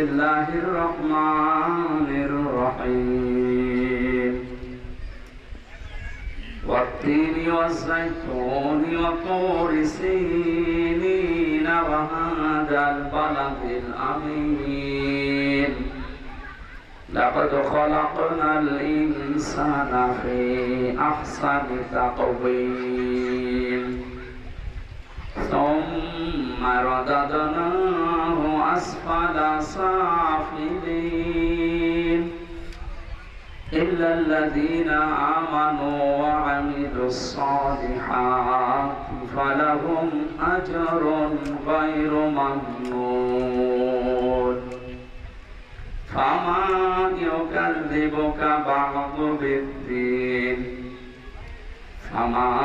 الله الرحمن الرحيم والتين والزيتون وطور سينين وهذا البلد الأمين لقد خلقنا الإنسان في أحسن تقويم ثم رددناه أسفل سافلين. إلا الذين آمنوا وعملوا الصالحات فلهم أجر غير ممنون. فما يكذبك بعض بالدين. فما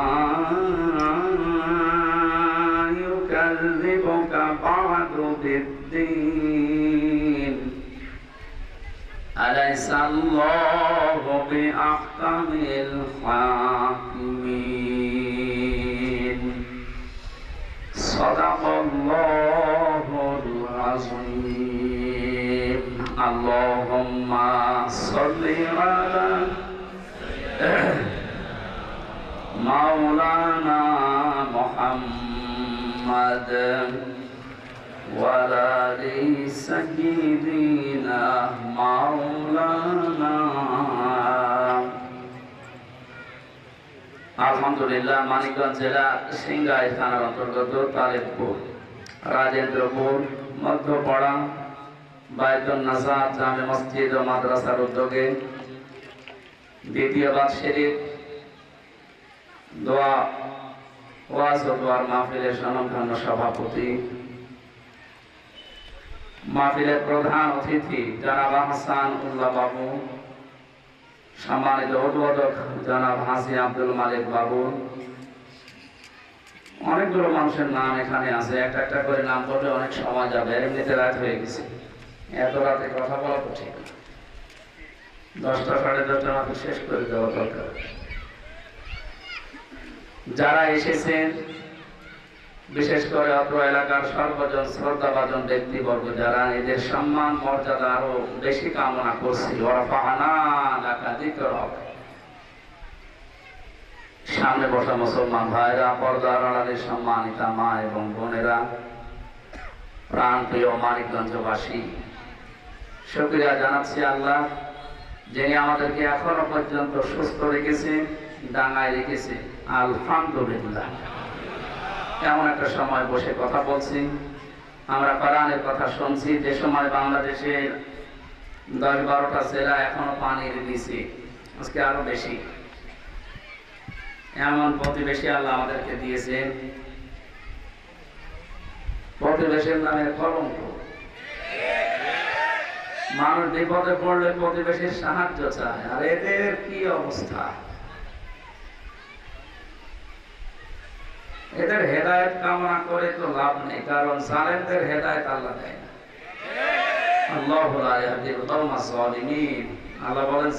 يكذبك بعد بالدين. أليس الله بأحكم الحاكمين وعلى آل سيدنا مولانا আলহামদুলিল্লাহ মানিকগঞ্জ জেলা সিংগাই থানার অন্তর্গত তালেবপুর রাজেন্দ্রপুর মধ্যপাড়া বায়তুল নাসার জামে মসজিদ ও মাদ্রাসার উদ্যোগে দ্বিতীয় বাৎসরিক দোয়া ওয়াজ ও দোয়ার মাহফিলের স্বনামধন্য সভাপতি মাহফিলের প্রধান অতিথি জনাব হাসান উল্লাহ বাবু, সম্মানিত উদ্বোধক জনাব হাসি আব্দুল মালিক বাবু। অনেকগুলো মানুষের নাম এখানে আছে, একটা একটা করে নাম বললে অনেক সময় যাবে, এমনিতে রাত হয়ে গেছে। এত রাতে কথা বলা তো ঠিক দশটা সাড়ে দশটা মতো শেষ করে দেওয়া দরকার। যারা এসেছেন বিশেষ করে অত্র এলাকার সর্বজন শ্রদ্ধাভাজন ব্যক্তিবর্গ যারা এদের সম্মান, মর্যাদা আরও বেশি কামনা করছি ওরা পাহানা হবে। সামনে বসা মুসলমান ভাইরা, পর্দার আড়ালে সম্মানিতা মা এবং বোনেরা প্রাণ প্রিয় মানিকগঞ্জবাসী, শুক্রিয়া জানাচ্ছি আল্লাহ, যিনি আমাদেরকে এখনও পর্যন্ত সুস্থ রেখেছে ডাঙায় রেখেছে আলহামদুলিল্লাহ। এমন একটা সময় বসে কথা বলছি। আমরা কোরআনের কথা শুনছি। যে সময় বাংলাদেশের দশ বারোটা জেলা এখনও পানির নিচে, আজকে আরও বেশি। এমন প্রতিবেশী আল্লাহ আমাদেরকে দিয়েছে প্রতিবেশীর নামে কলঙ্ক। মানুষ বিপদে পড়লে প্রতিবেশীর সাহায্য চায়। আর এদের কি অবস্থা? এদের হেদায়ত কামনা করে তো লাভ নেই, কারণ জালেমদের হেদায়ত আল্লাহ দেয় না। আল্লাহ বলেন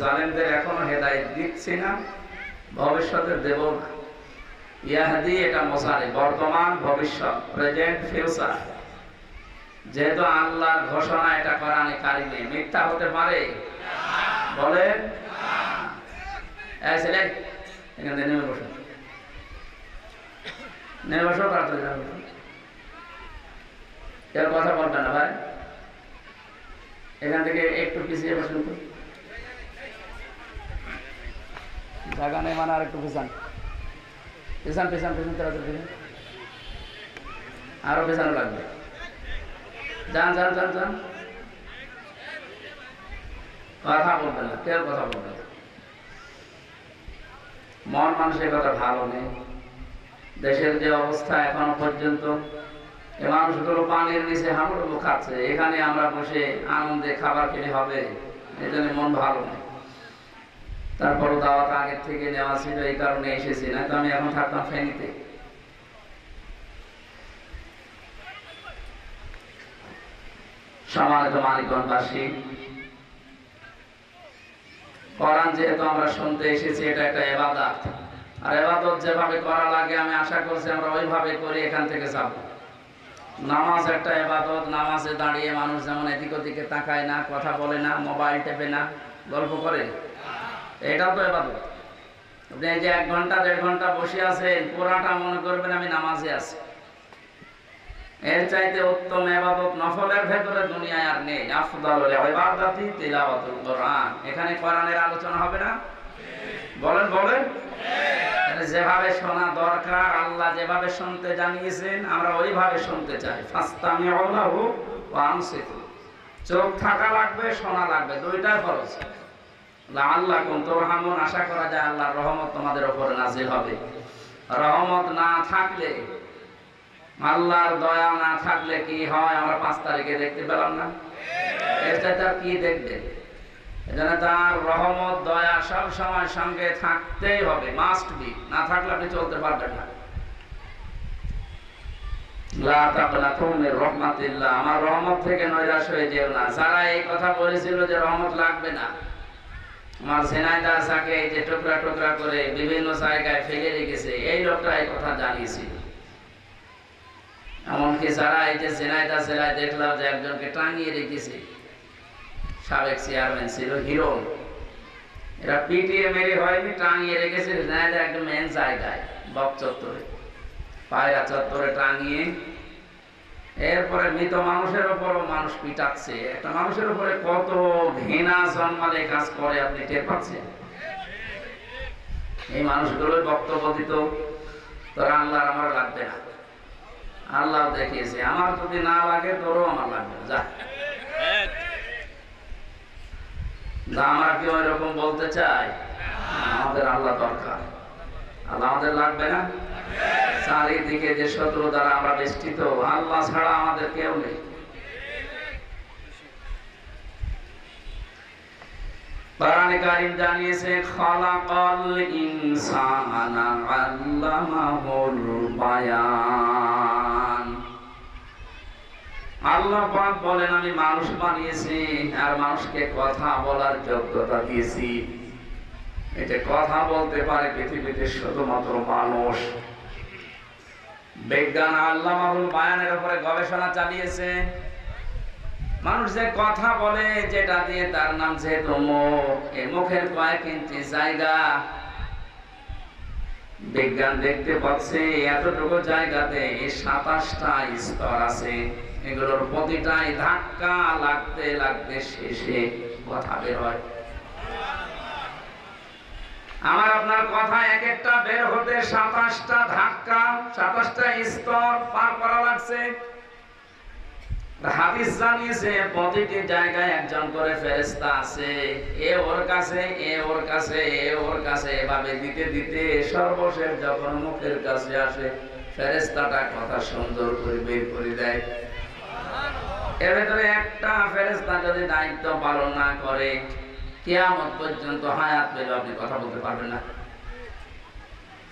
বর্তমান, ভবিষ্যৎ, প্রেজেন্ট, ফিউচার। যেহেতু ঘোষণা এটা কোরআনে কারিমে, মিথ্যা হতে পারে? বলে এই এখান থেকে নেমে নেমে বসো তাড়াতাড়ি যাও। কেউ কথা বলবে না ভাই। এখান থেকে একটু পিছিয়ে বসুন তো। জায়গা নেই মানে আর একটু পিছান পিছান পিছান পিছান তাড়াতাড়ি পিছান আরও পেছানো লাগবে। যান যান যান যান। কথা বলবেন না, কেউ কথা বলবেন না। মন মানসিকতা ভালো নেই। দেশের যে অবস্থা এখনও পর্যন্ত মানুষগুলো পানির নিচে হাঁটুটুকু খাচ্ছে, এখানে আমরা বসে আনন্দে খাবার হবে, এই জন্য মন ভালো নেই। তারপরও দাওয়াত আগের থেকে নেওয়া ছিল, এই কারণে এসেছি না তো আমি এখন থাকতাম ফেনীতে। কোরআন যেহেতু আমরা শুনতে এসেছি, এটা একটা এবাদাত। আর এবাদত যেভাবে করা লাগে, আমি আশা করছি আমরা ওইভাবে করে এখান থেকে যাব। নামাজ একটা এবাদত, নামাজে দাঁড়িয়ে মানুষ যেমন এদিক ওদিকে তাকায় না, কথা বলে না, মোবাইল টেপে না, গল্প করে। এটাও তো এবাদত। আপনি এই যে এক ঘণ্টা, দেড় ঘণ্টা বসে আছেন, পুরাটা মনে করবেন আমি নামাজে আছি। এর চাইতে উত্তম এবাদত নফলের ভেতরে দুনিয়ায় আর নেই। আফদাল এখানে কোরআনের আলোচনা হবে না? বলেন বলেন। যেভাবে শোনা দরকার, আল্লাহ যেভাবে শুনতে জানিয়েছেন, আমরা ওইভাবে শুনতে চাই। ফাস্তামিউ লাহু ওয়া আনসিতু চোখ থাকা লাগবে, শোনা লাগবে, দুইটাই খরচ আল্লাহ কোন তোরহামুন, আশা করা যায় আল্লাহর রহমত তোমাদের ওপরে নাজিল হবে। রহমত না থাকলে, আল্লাহর দয়া না থাকলে কি হয়? আমরা পাঁচ তারিখে দেখতে পেলাম না। চাইতে কি দেখবে এজন্য তার রহমত, দয়া সব সময় সঙ্গে থাকতেই হবে। মাস্ট বি না থাকলে আপনি চলতে পারবেন না। আমার রহমত থেকে নৈরাশ হয়ে যেও না। যারা এই কথা বলেছিল যে রহমত লাগবে না, আমার এই যে টুকরা টুকরা করে বিভিন্ন জায়গায় ফেলে রেখেছে, এই লোকটা এই কথা জানিয়েছিল। এমনকি যারা এই যে সেনাইদা দেখলাম যে একজনকে টাঙিয়ে রেখেছে সাবেক চেয়ারম্যান ছিল, হিরো। এরা পিটিয়ে মেরে হয়নি, টাঙিয়ে রেখেছে সেনাইদা একদম মেন জায়গায়, বক চত্বরে। পায়রা চত্বরে টাঙিয়ে। এরপরে মৃত মানুষের উপরও মানুষ পিটাচ্ছে। একটা মানুষের উপরে কত ঘৃণা জন্মালে কাজ করে, আপনি টের পাচ্ছেন? এই মানুষগুলোই বক্তব্য দিত, তোরা আল্লাহর আমার লাগবে না। আল্লাহ দেখিয়েছে, আমার যদি না লাগে তোরও আমার লাগবে যা। না, আমরা কেউ এরকম বলতে চাই? আমাদের আল্লাহ দরকার। আল্লাহ আমাদের লাগবে না? চারিদিকে যে শত্রু দ্বারা আমরা বেষ্টিত, আল্লাহ ছাড়া আমাদের কেউ নেই। জানিয়েছে, খালাকাল ইনসানা আল্লামাহুল বায়ান। আল্লাহ বলেন, আমি মানুষ বানিয়েছি আর মানুষকে কথা বলার যোগ্যতা দিয়েছি। এটা কথা বলতে পারে পৃথিবীতে শুধুমাত্র মানুষ। বিজ্ঞান আল্লামাহুল বায়ানের উপরে গবেষণা চালিয়েছে। মানুষ যে কথা বলে, যেটা দিয়ে তার নাম এই মুখের কয়েক ইঞ্চি জায়গা। বিজ্ঞান দেখতে পাচ্ছে, এতটুকু জায়গাতে সাতাশটা স্তর আছে। এগুলোর প্রতিটাই ধাক্কা লাগতে লাগতে শেষে কথা বের হয়। আমার আপনার কথা এক একটা বের হতে সাতাশটা ধাক্কা, সাতাশটা স্তর পার করা লাগছে। হাদিস জানিয়েছে, প্রতিটি জায়গায় একজন করে ফেরেস্তা আছে, এ ওর কাছে, এ ওর কাছে, এ ওর কাছে, এভাবে দিতে দিতে সর্বশেষ যখন মুখের কাছে আসে ফেরেস্তাটা কথা সুন্দর করে বের করে দেয়। এর ভেতরে একটা ফেরেস্তা যদি দায়িত্ব পালন না করে, কেয়ামত পর্যন্ত হায়াত পেলে আপনি কথা বলতে পারবেন না।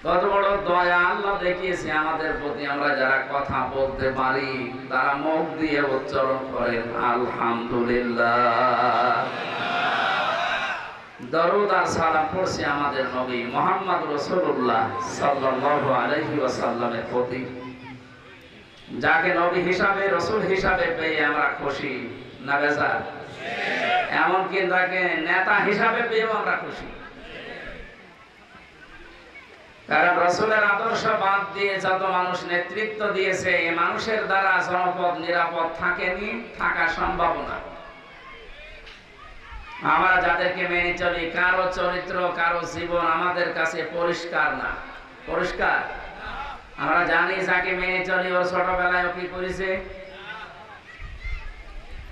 কত বড় দয়া আল্লাহ দেখিয়েছে আমাদের প্রতি, আমরা যারা কথা বলতে পারি, তারা মুখ দিয়ে উচ্চারণ করেন, আলহামদুলিল্লাহ। দরুদ আর সালাম পড়ছে আমাদের নবী মোহাম্মদ রসুল্লাহ সাল্লাল্লাহু আলাইহি ওয়াসাল্লামের প্রতি। যাকে নবী হিসাবে, রসুল হিসাবে পেয়ে আমরা খুশি, না বেজার? এমনকি তাকে নেতা হিসাবে পেয়েও আমরা খুশি। কারণ রসুলের আদর্শ বাদ দিয়ে যত মানুষ নেতৃত্ব দিয়েছে এই মানুষের দ্বারা জনপদ নিরাপদ থাকেনি, থাকা সম্ভব না। আমরা যাদেরকে মেনে চলি, কারও চরিত্র, কারও জীবন আমাদের কাছে পরিষ্কার না। পরিষ্কার? আমরা জানি যাকে মেনে চলি, ওর ছোটবেলায় কি করেছে?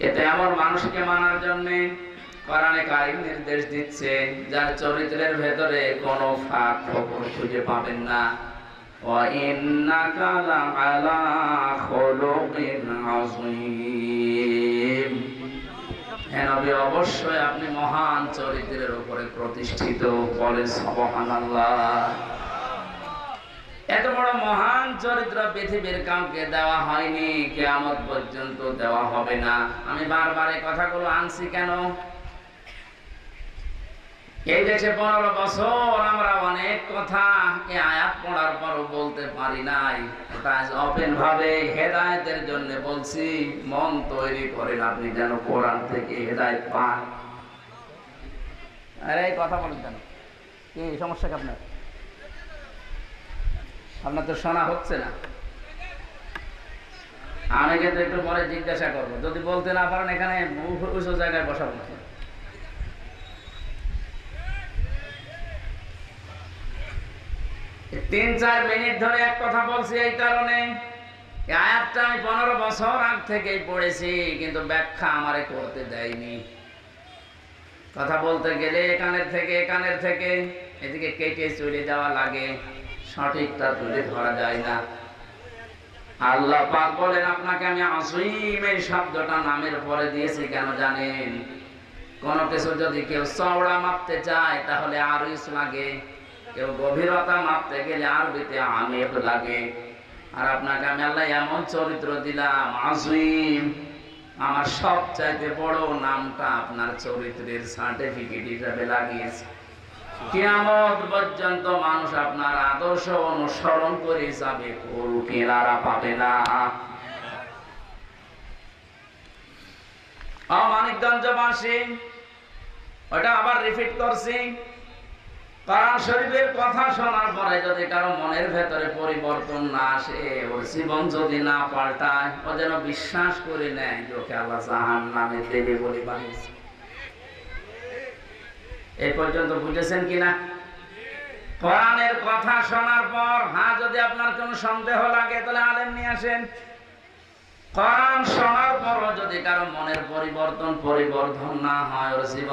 এতে এমন মানুষকে মানার জন্য কোরআনে কারিম নির্দেশ দিচ্ছে, যার চরিত্রের ভেতরে কোনো ফাঁক ফোকর খুঁজে পাবেন না। অবশ্যই আপনি মহান চরিত্রের উপরে প্রতিষ্ঠিত বলে সবহান আল্লাহ এত বড় মহান চরিত্র পৃথিবীর কাউকে দেওয়া হয়নি, কেয়ামত পর্যন্ত দেওয়া হবে না। আমি বারবার এই কথাগুলো আনছি কেন? এই দেশে পনেরো বছর আমরা অনেক কথা আয়াত পড়ার পরও বলতে পারি নাই। ওটা ভাবে হেদায়তের জন্য বলছি, মন তৈরি করেন আপনি যেন কোরআন থেকে হেদায়ত পান। আরে এই কথা বলেন কেন? কি, সমস্যা কি আপনার? আপনার তো শোনা হচ্ছে না। আমি কিন্তু একটু পরে জিজ্ঞাসা করব। যদি বলতে না পারেন, এখানে উঁচু- জায়গায় বসাবো। তিন চার মিনিট ধরে এক কথা বলছি এই কারণে। আয়াতটা আমি পনেরো বছর আগ থেকেই পড়েছি, কিন্তু ব্যাখ্যা আমারে করতে দেয়নি। কথা বলতে গেলে এখানের থেকে এখানের থেকে এদিকে কেটে চলে যাওয়া লাগে। সঠিকটা তুলে ধরা যায় না। আল্লাহ পাক বলেন, আপনাকে আমি আসিম এই শব্দটা নামের পরে দিয়েছি, কেন জানেন? কোন কিছু যদি কেউ চওড়া মাপতে চায়, তাহলে আরইস লাগে। কেউ গভীরতা মাপতে গেলে আরবিতে আমের লাগে। আর আপনাকে আমি আল্লাহ এমন চরিত্র দিলাম আসিম আমার সব চাইতে বড় নামটা আপনার চরিত্রের সার্টিফিকেট হিসাবে লাগিয়েছে। কিয়ামত পর্যন্ত মানুষ আপনার আদর্শ অনুসরণ করে যাবে, কোন কেনারা পাবে না। ওটা আবার রিপিট করছি। কোরআন শরীফের কথা শোনার পরে যদি কারও মনের ভেতরে পরিবর্তন না আসে, ওর জীবন যদি না পাল্টায়, ও যেন বিশ্বাস করে নেয় ওকে আল্লাহ জাহান নামে দেবে বলে বানিয়েছে। এই পর্যন্ত বুঝেছেন কিনা? কোরআনের কথা শোনার পর হ্যাঁ যদি আপনার কোনো সন্দেহ লাগে, তাহলে আলেম নিয়ে আসেন। কোরআন শোনার পরও যদি কারও মনের পরিবর্তন পরিবর্তন না হয়, ওর জীবন